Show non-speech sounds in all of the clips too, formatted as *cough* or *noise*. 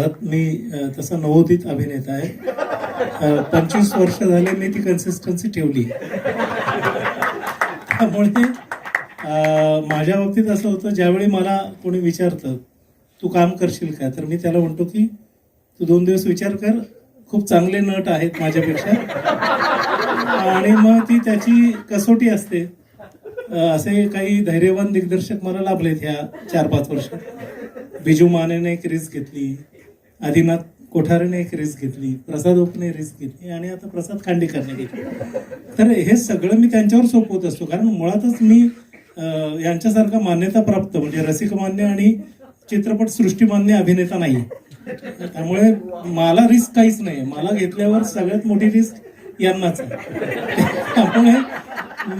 मुळात मी तसा नवोदित अभिनेता आहे. पंचवीस वर्ष झाले मी ती कन्सिस्टन्सी ठेवली. त्यामुळे माझ्या बाबतीत असं होतं ज्यावेळी मला कोणी विचारतं तू काम करशील का? तर मी त्याला म्हणतो की तू दोन दिवस विचार कर खूप चांगले नट आहेत माझ्यापेक्षा. आणि मग ती त्याची कसोटी असते. असे काही धैर्यवान दिग्दर्शक मला लाभलेत ह्या चार पाच वर्षात बिजू मानेने एक रिस्क घेतली. आदिनाथ कोठारेने एक रिस्क घेतली प्रसाद ओपने रिस्क घेतली आणि आता प्रसाद खांडेकरने घेतली. तर हे सगळं मी त्यांच्यावर सोपवत असतो. कारण मुळातच मी यांच्यासारखा मान्यता प्राप्त म्हणजे रसिकमान्य आणि चित्रपट सृष्टीमान्य अभिनेता नाही. त्यामुळे मला रिस्क काहीच नाही मला घेतल्यावर सगळ्यात मोठी रिस्क यांनाच आहे. त्यामुळे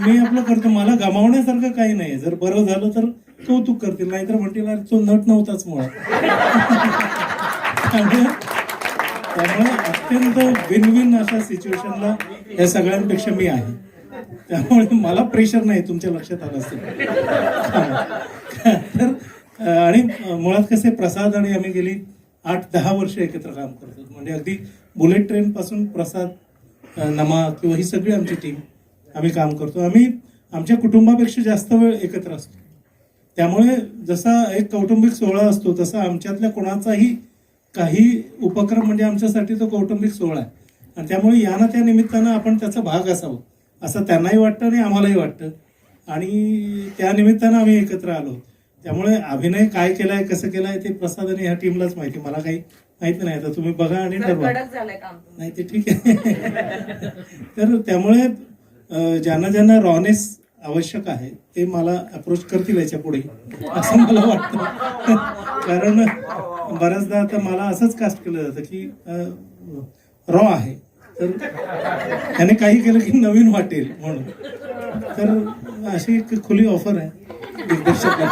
मी आपलं करतो. मला गमावण्यासारखं काही नाही जर बरं झालं तर कौतुक करतील. नाहीतर म्हणतील "अरे, तो नट नव्हताच मुळात. त्यामुळे त्यामुळे अत्यंत विन विन अशा सिच्युएशनला या सगळ्यांपेक्षा मी आहे. त्यामुळे मला प्रेशर नाही तुमच्या लक्षात आलं असेल. तर आणि मुळात कसे प्रसाद आणि आम्ही गेली आठ दहा वर्ष एकत्र काम करतो. म्हणजे अगदी बुलेट ट्रेन पासून प्रसाद नमा किंवा ही सगळी आमची टीम आम्ही काम करतो. आम्ही आमच्या कुटुंबापेक्षा जास्त वेळ एकत्र असतो. त्यामुळे जसा एक कौटुंबिक सोहळा असतो तसा आमच्यातल्या कोणाचाही काही उपक्रम म्हणजे आमच्यासाठी तो कौटुंबिक सोहळा आहे. आणि त्यामुळे या ना त्या निमित्तानं आपण त्याचा भाग असावं असं त्यांनाही वाटतं आणि आम्हालाही वाटतं. आणि त्या निमित्तानं आम्ही एकत्र आलो. त्यामुळे अभिनय काय केलाय कसं केलाय ते प्रसाद आणि ह्या टीमलाच माहिती. मला काही माहिती नाही. आता तुम्ही बघा आणि ठरवा. नाही ते ठीक आहे. *laughs* तर त्यामुळे ज्यांना ज्यांना रॉनेस आवश्यक आहे ते मला अप्रोच करतील याच्यापुढे असं मला वाटतं. *laughs* कारण बऱ्याचदा आता मला असंच कास्ट केलं जातं की रॉ आहे. तर त्याने काही केलं की नवीन वाटेल म्हणून. तर अशी एक खुली ऑफर आहे. दिग्दर्शकाला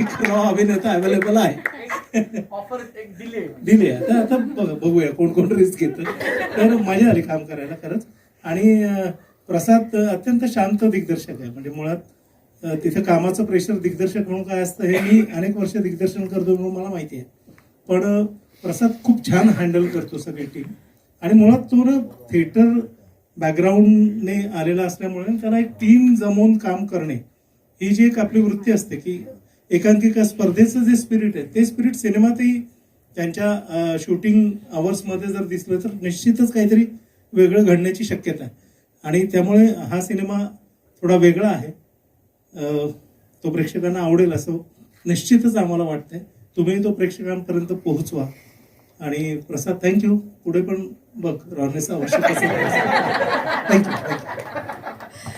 एक रॉ अभिनेता अवेलेबल आहे. ऑफर एक दिली आता बघा बघूया कोण कोण रिस्क घेतं. तर मजा आली काम करायला खरंच. आणि प्रसाद अत्यंत शांत दिग्दर्शक आहे. म्हणजे मुळात तिथे कामाचं प्रेशर दिग्दर्शक म्हणून काय असतं हे मी अनेक वर्ष दिग्दर्शन करतो म्हणून मला माहिती आहे. पण प्रसाद खूप छान हँडल करतो सगळी टीम आणि मुळात तो ना थिएटर बॅकग्राऊंडने आलेला असल्यामुळे त्याला एक टीम जमवून काम करणे ही जी एक आपली वृत्ती असते की एकांकिका स्पर्धेचं जे स्पिरिट आहे ते स्पिरिट सिनेमातही त्यांच्या शूटिंग आवर्समध्ये जर दिसलं तर निश्चितच काहीतरी वेगळं घडण्याची शक्यता आहे. आणि त्यामुळे हा सिनेमा थोडा वेगळा आहे. तो प्रेक्षकांना आवडेल असं निश्चितच आम्हाला वाटतंय. तुम्ही तो प्रेक्षकांपर्यंत पोहोचवा. आणि प्रसाद थँक्यू पुढे पण बघ राहण्याचं आवश्यक असेल थँक्यू